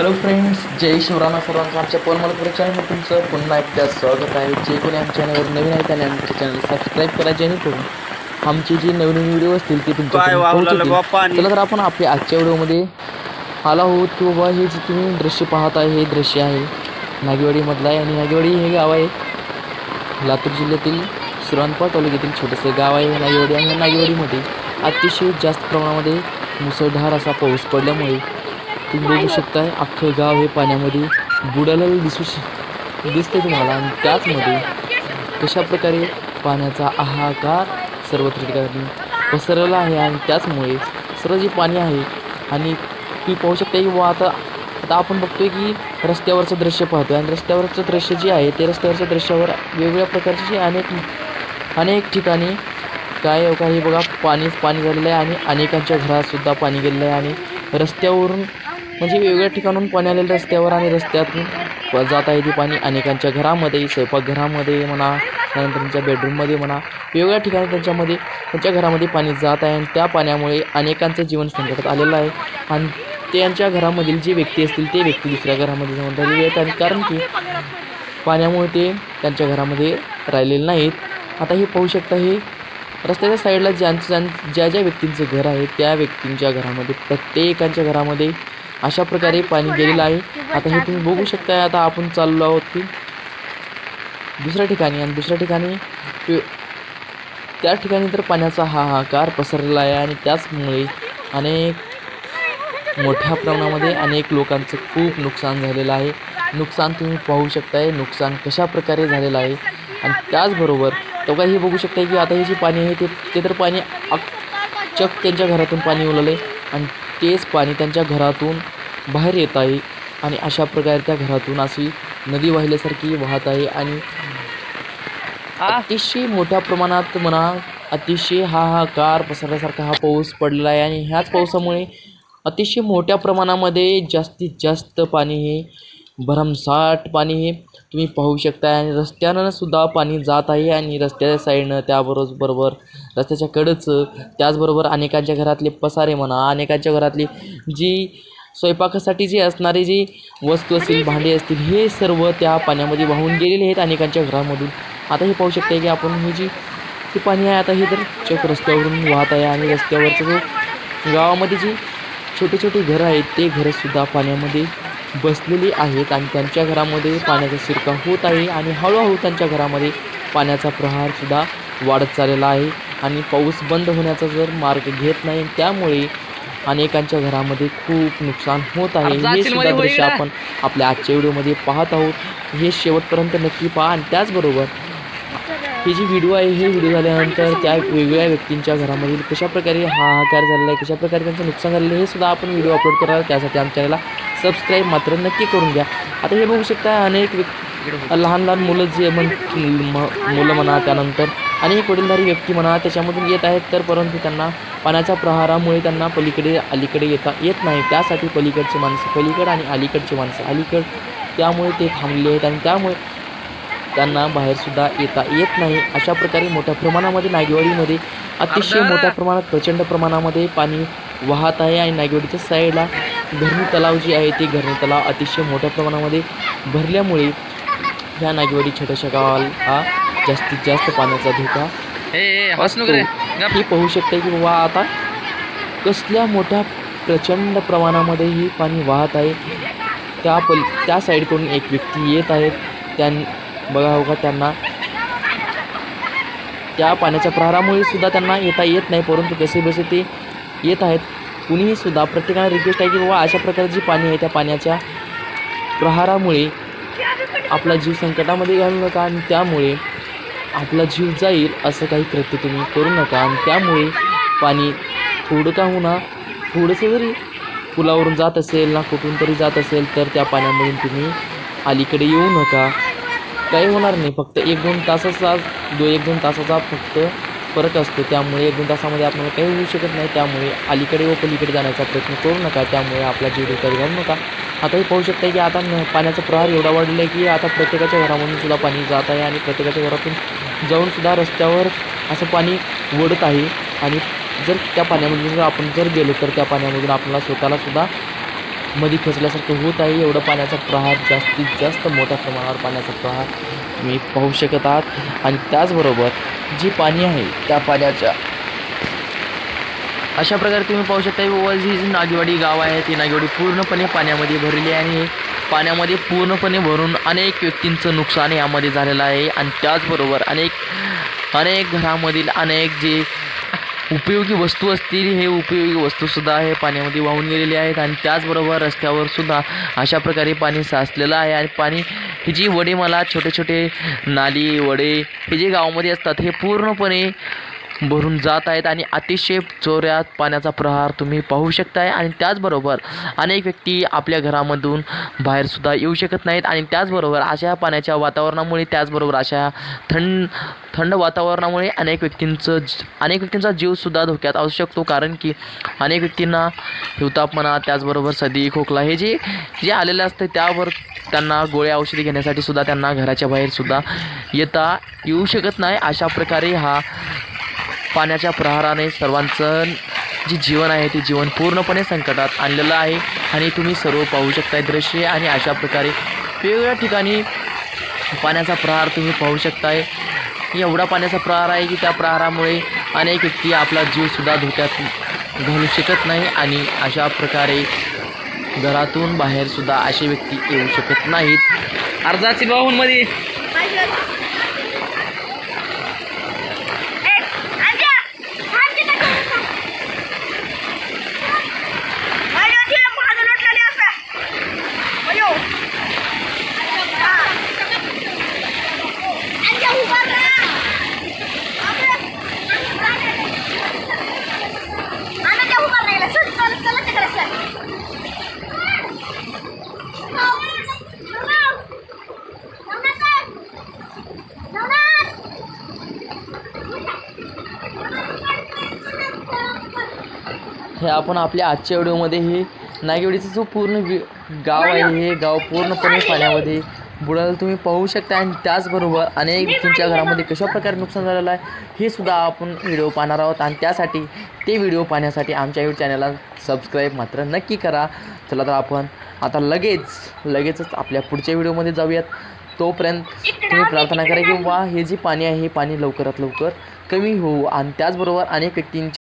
Hello friends जय शिवराणा सर्वांचं आमच्या पोलमलपुरे चॅनलवर तुमचं पुन्हा एकदा स्वागत आहे. जे कोणी आमच्या चॅनलवर नवीन आहे त्याने आमच्या चॅनल सबस्क्राईब करा जेणेकरून आमचे जे नवीन व्हिडिओ असतील ते तुमच्या? चला तर आपण आपल्या आजच्या व्हिडिओमध्ये आला आहोत की बाबा हे जे तुम्ही दृश्य पाहत आहे हे दृश्य आहे नागेवाडीमधलं आहे. आणि नागेवाडी हे गाव आहे लातूर जिल्ह्यातील सुरानपाळ तालुक्यातील छोटंसं गाव आहे नागेवाडी. आणि नागेवाडीमध्ये अतिशय जास्त प्रमाणामध्ये मुसळधार असा पाऊस पडल्यामुळे तुम्ही बघू शकताय अख्खं गाव हे पाण्यामध्ये बुडालेलं दिसू श दिसते तुम्हाला. आणि त्याचमध्ये कशा प्रकारे पाण्याचा आहाकार सर्वत्र ठिकाणी पसरला आहे आणि त्याचमुळे सर्व जे पाणी आहे आणि तुम्ही पाहू शकता की आता आता आपण बघतोय की रस्त्यावरचं दृश्य पाहतोय. आणि रस्त्यावरचं दृश्य जे आहे ते रस्त्यावरच्या दृश्यावर वेगवेगळ्या प्रकारचे जे अनेक अनेक ठिकाणी काय हो काही बघा पाणीच पाणी झालेलं आहे आणि अनेकांच्या घरातसुद्धा पाणी गेलेलं आहे. आणि रस्त्यावरून म्हणजे वेगवेगळ्या ठिकाणून पाणी आलेलं रस्त्यावर आणि रस्त्यातून जात आहे ते पाणी अनेकांच्या घरामध्ये स्वयंपाकघरामध्ये म्हणा त्यानंतर त्यांच्या बेडरूममध्ये म्हणा. वेगवेगळ्या ठिकाणी त्यांच्यामध्ये त्यांच्या घरामध्ये पाणी जात आहे आणि त्या पाण्यामुळे अनेकांचं जीवन संकटात आलेलं आहे. आणि त्यांच्या घरामधील जे व्यक्ती असतील ते व्यक्ती दुसऱ्या घरामध्ये जाऊन राहिलेले आहेत. आणि कारण की पाण्यामुळे ते त्यांच्या घरामध्ये राहिलेले नाहीत. आता हे पाहू शकता हे रस्त्याच्या साईडला ज्यांचं ज्या ज्या व्यक्तींचं घर आहे त्या व्यक्तींच्या घरामध्ये प्रत्येकांच्या घरामध्ये अशा प्रकारे पाणी गेलेलं आहे. आता हे तुम्ही बघू शकता आता आपण चाललो आहोत की दुसऱ्या ठिकाणी आणि दुसऱ्या ठिकाणी ते- त्या ठिकाणी तर पाण्याचा हाहाकार पसरलेला आहे आणि त्याचमुळे अनेक मोठ्या प्रमाणामध्ये अनेक लोकांचं खूप नुकसान झालेलं आहे. नुकसान तुम्ही पाहू शकताय नुकसान कशा प्रकारे झालेलं आहे. आणि त्याचबरोबर तो हे बघू शकताय की आता हे जे पाणी आहे ते ते तर पाणी अक- चक त्यांच्या घरातून पाणी उरलं आहे आणि तेच पाणी त्यांच्या घरातून बाहेर येत आहे आणि अशा प्रकारे त्या घरातून अशी नदी वाहिल्यासारखी वाहत आहे आणि अतिशय मोठ्या प्रमाणात म्हणा अतिशय हाहाकार पसरल्यासारखा हा पाऊस पडलेला आहे आणि ह्याच पावसामुळे अतिशय मोठ्या प्रमाणामध्ये जास्तीत जास्त पाणी हे भरमसाठ पाणी हे तुम्ही पाहू शकता आणि रस्त्यानं सुद्धा पाणी जात आहे आणि रस्त्याच्या साईडनं त्याबरोबर बरोबर रस्त्याच्या कडचं त्याचबरोबर अनेकांच्या घरातले पसारे म्हणा अनेकांच्या घरातली जी स्वयंपाकासाठी जी असणारी जी वस्तू असतील भांडी असतील हे सर्व त्या पाण्यामध्ये वाहून गेलेले आहेत अनेकांच्या घरामधून. आता हे पाहू शकता की आपण ही जी हे पाणी आहे आता हे तर चक रस्त्यावरून वाहत आहे आणि रस्त्यावरचं जो गावामध्ये जी छोटे छोटे घरं आहेत ते घरंसुद्धा पाण्यामध्ये बसलेली आहेत आणि त्यांच्या घरामध्ये पाण्याचा शिरकाव होत आहे आणि हळूहळू त्यांच्या घरामध्ये पाण्याचा प्रहारसुद्धा वाढत चाललेला आहे. आणि पाऊस बंद होण्याचा जर मार्ग घेत नाही त्यामुळे अनेकांच्या घरामध्ये खूप नुकसान होत आहे. हे सुद्धा दृश्य आपण आपल्या आजच्या व्हिडिओमध्ये पाहत आहोत. हे शेवटपर्यंत नक्की पहा आणि त्याचबरोबर ही जी व्हिडिओ आहे हे व्हिडिओ झाल्यानंतर त्या वेगवेगळ्या व्यक्तींच्या घरामधील कशाप्रकारे हाहाकार झालेला आहे कशाप्रकारे त्यांचं नुकसान झालेलं आहे हे सुद्धा आपण व्हिडिओ अपलोड करणार त्यासाठी आमच्या चॅनलला सबस्क्राईब मात्र नक्की करून घ्या. आता हे बघू शकता अनेक व्यक्ती लहान लहान मुलं जे म्हण म- मुलं म्हणा त्यानंतर अनेक वडीलधारी व्यक्ती म्हणा त्याच्यामधून येत आहेत तर परंतु त्यांना पाण्याच्या प्रहारामुळे त्यांना पलीकडे अलीकडे येता येत नाही. त्यासाठी पलीकडची माणसं पलीकड आणि अलीकडची माणसं. अलीकड त्यामुळे ते थांबले आहेत आणि त्यामुळे त्यांना बाहेरसुद्धा येता येत नाही. अशा प्रकारे मोठ्या प्रमाणामध्ये नागेवाडीमध्ये अतिशय मोठ्या प्रमाणात प्रचंड प्रमाणामध्ये पाणी वाहत आहे आणि नागेवाडीच्या साईडला घरणी तलाव जे आहे ते घरणी तलाव अतिशय मोठ्या प्रमाणामध्ये भरल्यामुळे ह्या नागेवाडी छोट्याशा गावाला हा जास्तीत जास्त पाण्याचा धोका हे पाहू शकता की बाबा आता कसल्या मोठ्या प्रचंड प्रमाणामध्ये ही पाणी वाहत आहे. त्या पल त्या साईडकडून एक व्यक्ती येत आहेत त्यां बघा हो का त्यांना. त्या पाण्याच्या प्रहारामुळे सुद्धा त्यांना येता येत नाही परंतु कसे बसे ते येत आहेत कुणीही सुद्धा प्रत्येकाला रिक्वेस्ट आहे की बाबा अशा प्रकारे जी पाणी आहे त्या पाण्याच्या प्रहारामुळे आपला जीव संकटामध्ये घालू नका आणि त्यामुळे आपला जीव जाईल असं काही कृत्य तुम्ही करू नका. आणि त्यामुळे पाणी थोडं का होणार थोडंसं जरी पुलावरून जात असेल ना कुठून तरी जात असेल तर त्या पाण्यामधून तुम्ही अलीकडे येऊ नका. काही होणार नाही. फक्त एक दोन तासाचा दो एक दोन तासाचा फक्त फरक असतो. त्यामुळे एक दोन तासामध्ये आपल्याला काही होऊ शकत नाही. त्यामुळे अलीकडे व पलीकडे जाण्याचा प्रयत्न करू नका. त्यामुळे आपला जीव धोक्यात घालू नका. आताही पाहू शकता की आता न- पाण्याचा प्रहार एवढा वाढला आहे की आता प्रत्येकाच्या घरामधून सुद्धा पाणी जात आहे आणि प्रत्येकाच्या घरातून जाऊनसुद्धा रस्त्यावर असं पाणी ओढत आहे. आणि जर त्या पाण्यामधून जर आपण जर गेलो तर त्या पाण्यामधून आपल्याला स्वतःला सुद्धा मध्ये खचल्यासारखं होत आहे. एवढं पाण्याचा प्रहार जास्तीत जास्त मोठ्या प्रमाणावर पाण्याचा प्रहार तुम्ही पाहू शकत आहात. आणि त्याचबरोबर जी पाणी आहे त्या पाण्याच्या अशा प्रकारे तुम्ही पाहू शकता बाबा ही जी नागेवाडी गाव आहे ती नागेवाडी पूर्णपणे पाण्यामध्ये भरलेली आहे. आणि पाण्यामध्ये पूर्णपणे भरून अनेक व्यक्तींचं नुकसान यामध्ये झालेलं आहे. आणि त्याचबरोबर अनेक अनेक घरामधील अनेक जे उपयोगी वस्तू असतील हे उपयोगी वस्तूसुद्धा हे पाण्यामध्ये वाहून गेलेले आहेत आणि त्याचबरोबर रस्त्यावर सुद्धा अशा प्रकारे पाणी साचलेलं आहे आणि पाणी ही जी वडे मला छोटे छोटे नाली वडे हे जे गावामध्ये असतात हे पूर्णपणे भरून जात आहेत आणि अतिशय चोऱ्यात पाण्याचा प्रहार तुम्ही पाहू शकताय. आणि त्याचबरोबर अनेक व्यक्ती आपल्या घरामधून बाहेरसुद्धा येऊ शकत नाहीत. आणि त्याचबरोबर अशा पाण्याच्या वातावरणामुळे त्याचबरोबर अशा थंड थंड वातावरणामुळे अनेक व्यक्तींचं ज- अनेक व्यक्तींचा जीवसुद्धा धोक्यात असू शकतो. कारण की अनेक व्यक्तींना हिवतापणा त्याचबरोबर सदी खोकला हे जे जे आलेलं असतं त्यावर त्यांना गोळ्या औषधी घेण्यासाठी सुद्धा त्यांना घराच्या बाहेरसुद्धा येता येऊ शकत नाही. अशा प्रकारे हा पाण्याच्या प्रहाराने सर्वांचं जे जीवन आहे ते जीवन पूर्णपणे संकटात आणलेलं आहे. आणि तुम्ही सर्व पाहू शकताय दृश्य आणि अशा प्रकारे वेगवेगळ्या ठिकाणी पाण्याचा प्रहार तुम्ही पाहू शकताय. एवढा पाण्याचा प्रहार आहे की त्या प्रहारामुळे अनेक व्यक्ती आपला जीवसुद्धा धोक्यात घालू शकत नाही आणि अशा प्रकारे घरातून बाहेरसुद्धा असे व्यक्ती येऊ शकत नाहीत. अर्जाची बाहूनमध्ये आपण आपल्या आजच्या व्हिडिओमध्ये हे नागेवाडीचं जो पूर्ण वि गाव आहे हे गाव पूर्णपणे पाण्यामध्ये बुडायला तुम्ही पाहू शकता. आणि त्याचबरोबर अनेक तुमच्या घरामध्ये कशा प्रकारे नुकसान झालेलं आहे हे सुद्धा आपण व्हिडिओ पाहणार आहोत. आणि त्यासाठी ते व्हिडिओ पाहण्यासाठी आमच्या यूट्यूब चॅनलला सबस्क्राईब मात्र नक्की करा. चला तर आपण आता लगेच लगेचच आपल्या पुढच्या व्हिडिओमध्ये जाऊयात. तोपर्यंत तुम्ही प्रार्थना करा की वा हे जे पाणी आहे हे पाणी लवकरात लवकर कमी होऊ. आणि त्याचबरोबर अनेक व्यक्तींची